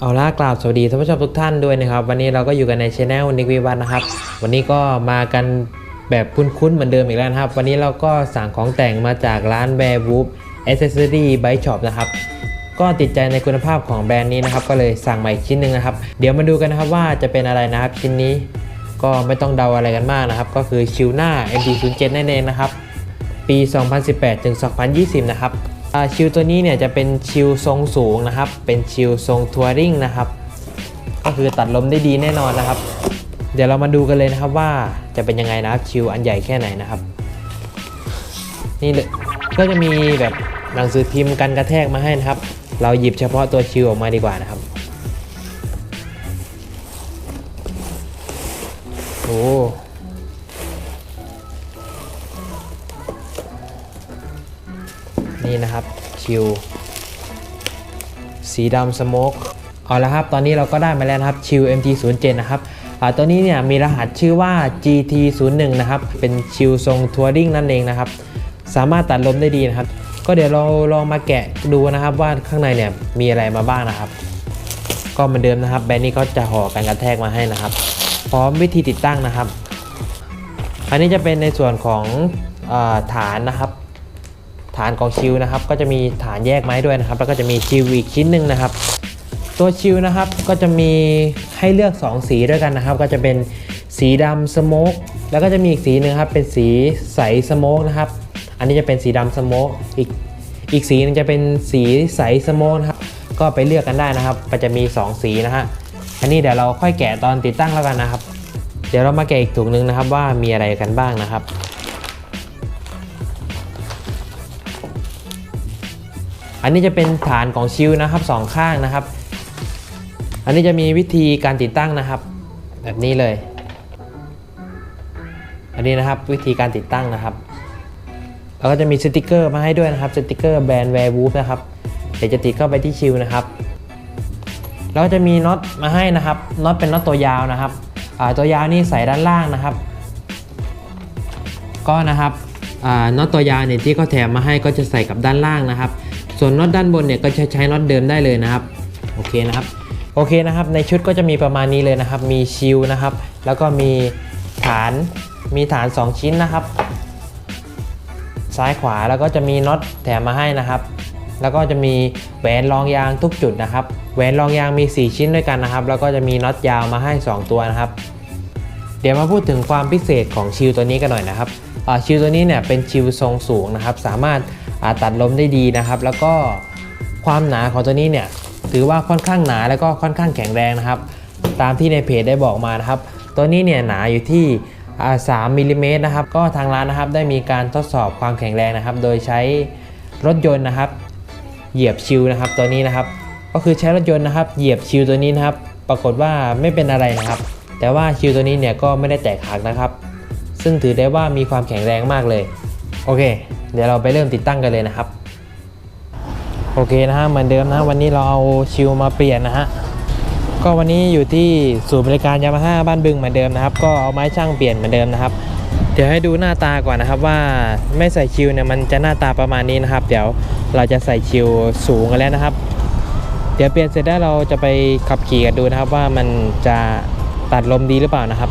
เอาล่ะกราบสวัสดีท่านผู้ชมทุกท่านด้วยนะครับ วันนี้เราก็อยู่กันในช anel นิกวิวัฒน์นะครับ วันนี้ก็มากันแบบคุ้นๆเหมือนเดิมอีกแล้วนะครับ วันนี้เราก็สั่งของแต่งมาจากร้าน Bear Whoop Accessory Bike Shop นะครับ ก็ติดใจในคุณภาพของแบรนด์นี้นะครับ ก็เลยสั่งมาอีกชิ้นหนึ่งนะครับ เดี๋ยวมาดูกันนะครับว่าจะเป็นอะไรนะครับชิ้นนี้ ก็ไม่ต้องเดาอะไรกันมากนะครับ ก็คือชิวหน้า MT07 นั่นเองนะครับ ปี 2018ถึง2020 นะครับ ชิลตัวนี้เนี่ยจะเป็นชิลทรงสูงนะครับ เป็นชิลทรงทัวริงนะครับ ก็คือตัดลมได้ดีแน่นอนนะครับ เดี๋ยวเรามาดูกันเลยนะครับว่าจะเป็นยังไงนะครับชิลอันใหญ่แค่ไหนนะครับ นี่เลยก็จะมีแบบหนังสือพิมพ์กันกระแทกมาให้นะครับ เราหยิบเฉพาะตัวชิลออกมาดีกว่านะครับ คิว สีดำสโมกเอาละครับตอนนี้เราก็ได้มาแล้วนะครับชิว MT07 นะครับตัวนี้เนี่ยมีรหัสชื่อว่า GT01 นะครับ เป็นชิวทรงทัวริงนั่นเองนะครับ สามารถตัดลมได้ดีนะครับ ก็เดี๋ยวเราลองมาแกะดูนะครับว่าข้างในเนี่ยมีอะไรมาบ้างนะครับ ก็เหมือนเดิมนะครับ แบรนด์นี้ก็จะห่อกันกระแทกมาให้นะครับ พร้อมวิธีติดตั้งนะครับ อันนี้จะเป็นในส่วนของอาฐานนะครับ ฐานของชิลนะครับ ก็จะมีฐานแยกไม้ด้วยนะครับ แล้วก็จะมีชิลอีกชิ้นหนึ่งนะครับ ตัวชิลนะครับก็จะมีให้เลือก 2 สีด้วยกันนะครับ ก็จะเป็นสีดำสโมกแล้วก็จะมีอีกสีหนึงครับเป็นสีใสสโมกนะครับ อันนี้จะเป็นสีดำสโมกอีกอีกสีหนึงจะเป็นสีใสสโมกนะครับ ก็ไปเลือกกันได้นะครับ มันจะมี 2 สีนะฮะอันนี้เดี๋ยวเราค่อยแกะตอนติดตั้งแล้วกันนะครับ เดี๋ยวเรามาแกะอีกถุงหนึงนะครับว่ามีอะไรกันบ้างนะครับ อันนี้จะเป็นฐานของชิลนะครับสองข้างนะครับ อันนี้จะมีวิธีการติดตั้งนะครับ แบบนี้เลย อันนี้นะครับวิธีการติดตั้งนะครับ แล้วก็จะมีสติกเกอร์มาให้ด้วยนะครับสติกเกอร์แบรนด์แวร์วูฟนะครับเดี๋ยวจะติดเข้าไปที่ชิลนะครับแล้วก็จะมีน็อตมาให้นะครับน็อตเป็นน็อตตัวยาวนะครับตัวยาวนี่ใส่ด้านล่างนะครับ ก็นะครับน็อตตัวยาวเนี่ยที่เขาแถมมาให้ก็จะใส่กับด้านล่างนะครับ ส่วนน็อตด้านบนเนี่ยก็จะใช้น็อตเดิมได้เลยนะครับโอเคนะครับโอเคนะครับ ในชุดก็จะมีประมาณนี้เลยนะครับ มีชิลนะครับ แล้วก็มีฐานมีฐาน 2 ชิ้นนะครับ ซ้ายขวาแล้วก็จะมีน็อตแถมมาให้นะครับ แล้วก็จะมีแหวนรองยางทุกจุดนะครับแหวนรองยางมี 4 ชิ้นด้วยกันนะครับ แล้วก็จะมีน็อตยาวมาให้ 2 ตัวนะครับ เดี๋ยวมาพูดถึงความพิเศษของชิลตัวนี้กันหน่อยนะครับ ชิลตัวนี้เนี่ยเป็นชิลทรงสูงนะครับ สามารถตัดลมได้ดีนะครับ แล้วก็ความหนาของตัวนี้เนี่ยถือว่าค่อนข้างหนาแล้วก็ค่อนข้างแข็งแรงนะครับ ตามที่ในเพจได้บอกมานะครับ ตัวนี้เนี่ยหนาอยู่ที่อ่า3มิลลิเมตรนะครับ ก็ทางร้านนะครับได้มีการทดสอบความแข็งแรงนะครับ โดยใช้รถยนต์นะครับ เหยียบชิลนะครับ ตัวนี้นะครับ ก็คือใช้รถยนต์นะครับ เหยียบชิลตัวนี้นะครับ ปรากฏว่าไม่เป็นอะไรนะครับ แต่ว่าชิลตัวนี้เนี่ยก็ไม่ได้แตกหักนะครับ ซึ่งถือได้ว่ามีความแข็งแรงมากเลย โอเค เดี๋ยวเราไปเริ่มติดตั้งกันเลยนะครับ โอเคนะฮะเหมือนเดิมนะวันนี้เราเอาชิลมาเปลี่ยนนะฮะก็วันนี้อยู่ที่ศูนย์บริการยามาฮ่าบ้านบึงเหมือนเดิมนะครับ ก็เอาไม้ช่างเปลี่ยนเหมือนเดิมนะครับ เดี๋ยวให้ดูหน้าตาก่อนนะครับว่าไม่ใส่ชิลเนี่ยมันจะหน้าตาประมาณนี้นะครับ เดี๋ยวเราจะใส่ชิลสูงกันแล้วนะครับ เดี๋ยวเปลี่ยนเสร็จแล้วเราจะไปขับขี่กันดูนะครับว่ามันจะตัดลมดีหรือเปล่านะครับ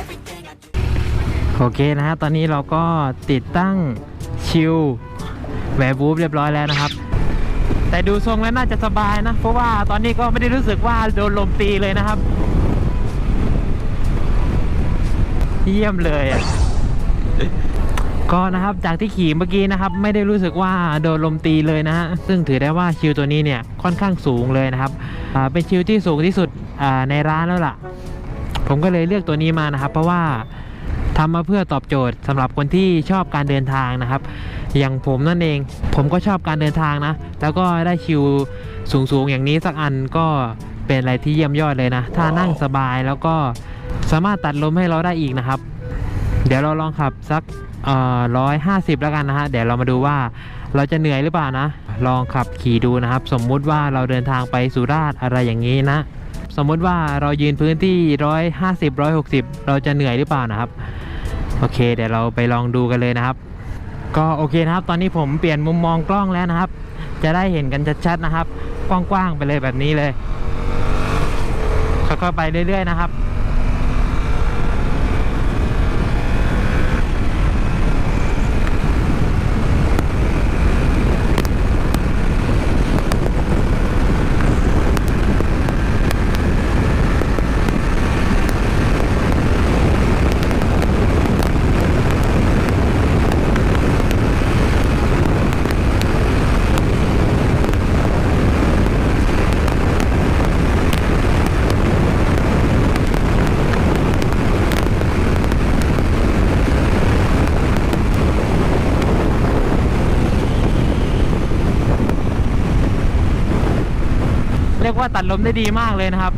โอเคนะฮะ ตอนนี้เราก็ติดตั้งชิลแวร์บูฟเรียบร้อยแล้วนะครับ แต่ดูทรงแล้วน่าจะสบายนะ เพราะว่าตอนนี้ก็ไม่ได้รู้สึกว่าโดนลมตีเลยนะครับ เยี่ยมเลยอะก็นะครับจากที่ขี่เมื่อกี้นะครับ ไม่ได้รู้สึกว่าโดนลมตีเลยนะฮะซึ่งถือได้ว่าชิลตัวนี้เนี่ยค่อนข้างสูงเลยนะครับเป็นชิลที่สูงที่สุดในร้านแล้วล่ะ ผมก็เลยเลือกตัวนี้มานะครับ เพราะว่า ทำมาเพื่อตอบโจทย์สำหรับคนที่ชอบการเดินทางนะครับ อย่างผมนั่นเอง ผมก็ชอบการเดินทางนะ แล้วก็ได้ชิลสูงๆอย่างนี้สักอันก็เป็นอะไรที่เยี่ยมยอดเลยนะ ถ้านั่งสบายแล้วก็สามารถตัดลมให้เราได้อีกนะครับ เดี๋ยวเราลองขับสักร้อยห้าสิบแล้วกันนะฮะ เดี๋ยวเรามาดูว่าเราจะเหนื่อยหรือเปล่านะ ลองขับขี่ดูนะครับ สมมุติว่าเราเดินทางไปสุราษฎร์อะไรอย่างนี้นะ สมมุติว่าเรายืนพื้นที่ร้อยห้าสิบร้อยหกสิบเราจะเหนื่อยหรือเปล่านะครับ โอเค เดี๋ยวเราไปลองดูกันเลยนะครับ ก็โอเคนะครับ ตอนนี้ผมเปลี่ยนมุมมองกล้องแล้วนะครับ จะได้เห็นกันชัดๆนะครับ กว้างๆไปเลยแบบนี้เลยค่อยๆไปเรื่อยๆนะครับ ดลมได้ดีมากเลยนะครับ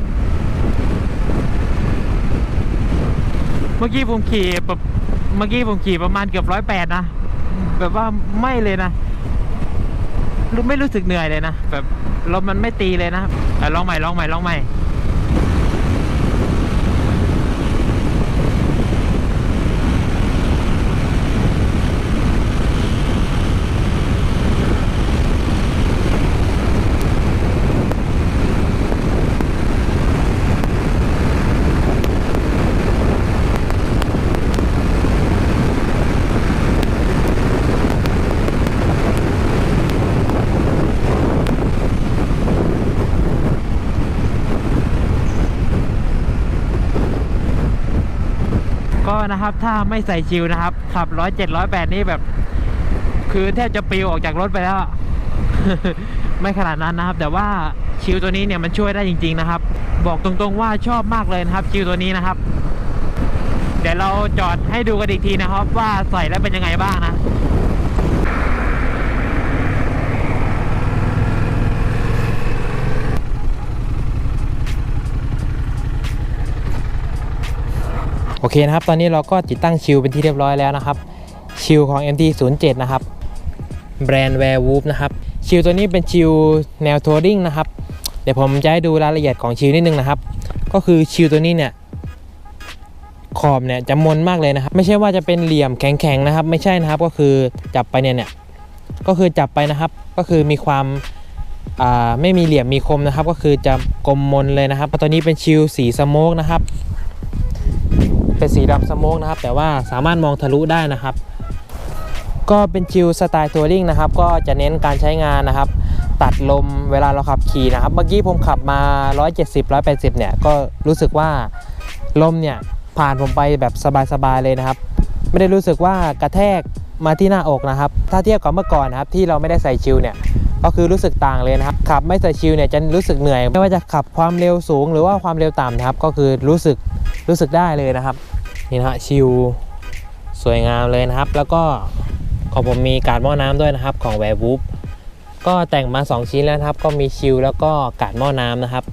เมื่อกี้ผมขี่แบบเมื่อกี้ผมขี่ประมาณเกือบร้อยแปดนะ แบบว่าไม่เลยนะรู้ไม่รู้สึกเหนื่อยเลยนะแบบลมมันไม่ตีเลยนะอะลองใหม่ลองใหม่ลองใหม่ ก็ นะครับ ถ้าไม่ใส่ชิลนะครับ ขับร้อยเจ็ดร้อยแปดนี่แบบ คือแทบจะปลิวออกจากรถไปแล้ว ไม่ขนาดนั้นนะครับ แต่ว่าชิลตัวนี้เนี่ยมันช่วยได้จริง ๆนะครับ บอกตรงๆว่าชอบมากเลยนะครับชิลตัวนี้นะครับ เดี๋ยวเราจอดให้ดูกันอีกทีนะครับ ว่าใส่แล้วเป็นยังไงบ้างนะ โอเคนะครับ ตอนนี้เราก็ติดตั้งชิลเป็นที่เรียบร้อยแล้วนะครับ ชิลของ MT07 นะครับ แบรนด์ Werewolf นะครับ ชิลตัวนี้เป็นชิลแนวทัวริงนะครับ เดี๋ยวผมจะให้ดูรายละเอียดของชิลนิดนึงนะครับ ก็คือชิลตัวนี้เนี่ยขอบเนี่ยจะมนมากเลยนะครับ ไม่ใช่ว่าจะเป็นเหลี่ยมแข็งๆนะครับ ไม่ใช่นะครับก็คือจับไปเนี่ยเนี่ยก็คือจับไปนะครับ ก็คือมีความไม่มีเหลี่ยมมีคมนะครับ ก็คือจะกลมมนเลยนะครับตัวนี้เป็นชิลสีสโมกนะครับ เป็นสีดำสโมกนะครับ แต่ว่าสามารถมองทะลุได้นะครับ ก็เป็นชิลสไตล์ทัวริงนะครับ ก็จะเน้นการใช้งานนะครับ ตัดลมเวลาเราขับขี่นะครับ เมื่อกี้ผมขับมา 170 180 เนี่ย ก็รู้สึกว่าลมเนี่ยผ่านผมไปแบบสบายๆเลยนะครับ ไม่ได้รู้สึกว่ากระแทกมาที่หน้าอกนะครับ ถ้าเทียบกับเมื่อก่อนนะครับที่เราไม่ได้ใส่ชิลเนี่ยก็คือรู้สึกต่างเลยนะครับขับไม่ใส่ชิลเนี่ยจะรู้สึกเหนื่อย ไม่ว่าจะขับความเร็วสูงหรือว่าความเร็วต่ำนะครับ ก็คือรู้สึกรู้สึกได้เลยนะครับ นี่นะฮะชิลสวยงามเลยนะครับ แล้วก็ของผมมีการหม้อน้ำด้วยนะครับของแวร์บูฟก็แต่งมา 2 ชิ้นแล้วครับ ก็มีชิลแล้วก็กาดหม้อน้ำนะครับ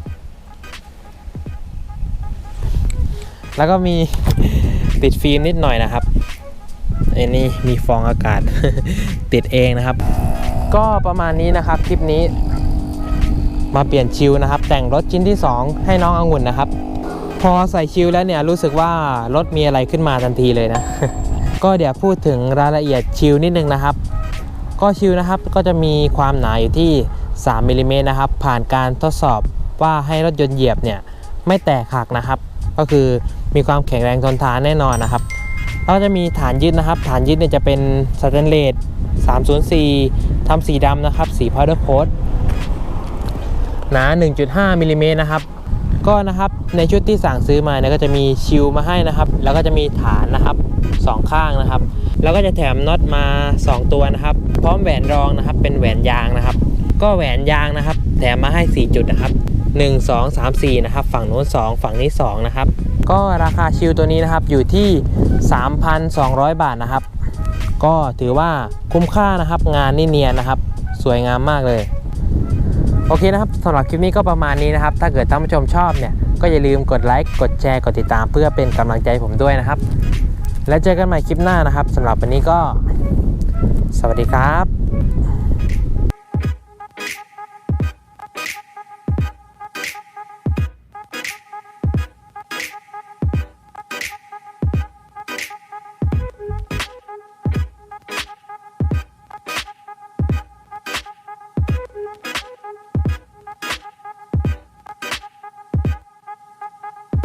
แล้วก็มีติดฟิล์มนิดหน่อยนะครับไอ้นี่มีฟองอากาศติดเองนะครับ ก็ประมาณนี้นะครับคลิปนี้ มาเปลี่ยนชิลนะครับ แต่งรถชิ้นที่ 2 ให้น้ององุ่นนะครับ พอใส่ชิลแล้วเนี่ยรู้สึกว่ารถมีอะไรขึ้นมาทันทีเลยนะ ก็เดี๋ยวพูดถึงรายละเอียดชิลนิดนึงนะครับ ก็ชิลนะครับก็จะมีความหนาอยู่ที่ 3มิลลิเมตรนะครับ ผ่านการทดสอบว่าให้รถยนต์เหยียบเนี่ยไม่แตกหักนะครับ ก็คือมีความแข็งแรงทนทานแน่นอนนะครับแล้วก็จะมีฐานยึดนะครับ ฐานยึดเนี่ยจะเป็นสแตนเลส304ทำสีดำนะครับ สีพาวเดอร์โค้ดหนา 1.5มิลลิเมตรนะครับ ก็นะครับในชุดที่สั่งซื้อมาเนี่ยก็จะมีชิลมาให้นะครับ แล้วก็จะมีฐานนะครับสองข้างนะครับ แล้วก็จะแถมน็อตมา 2 ตัวนะครับ พร้อมแหวนรองนะครับ เป็นแหวนยางนะครับ ก็แหวนยางนะครับ แถมมาให้ 4 จุดนะครับ 1 2 3 4 นะครับ ฝั่งนู้น 2 ฝั่งนี้2นะครับก็ราคาชิลตัวนี้นะครับอยู่ที่ 3,200 บาทนะครับ ก็ถือว่าคุ้มค่านะครับ งานนี่เนียนนะครับ สวยงามมากเลย โอเคนะครับสำหรับคลิปนี้ก็ประมาณนี้นะครับ ถ้าเกิดท่านผู้ชมชอบเนี่ย ก็อย่าลืมกดไลค์กดแชร์กดติดตามเพื่อเป็นกำลังใจผมด้วยนะครับ แล้วเจอกันใหม่คลิปหน้านะครับสำหรับวันนี้ก็ สวัสดีครับ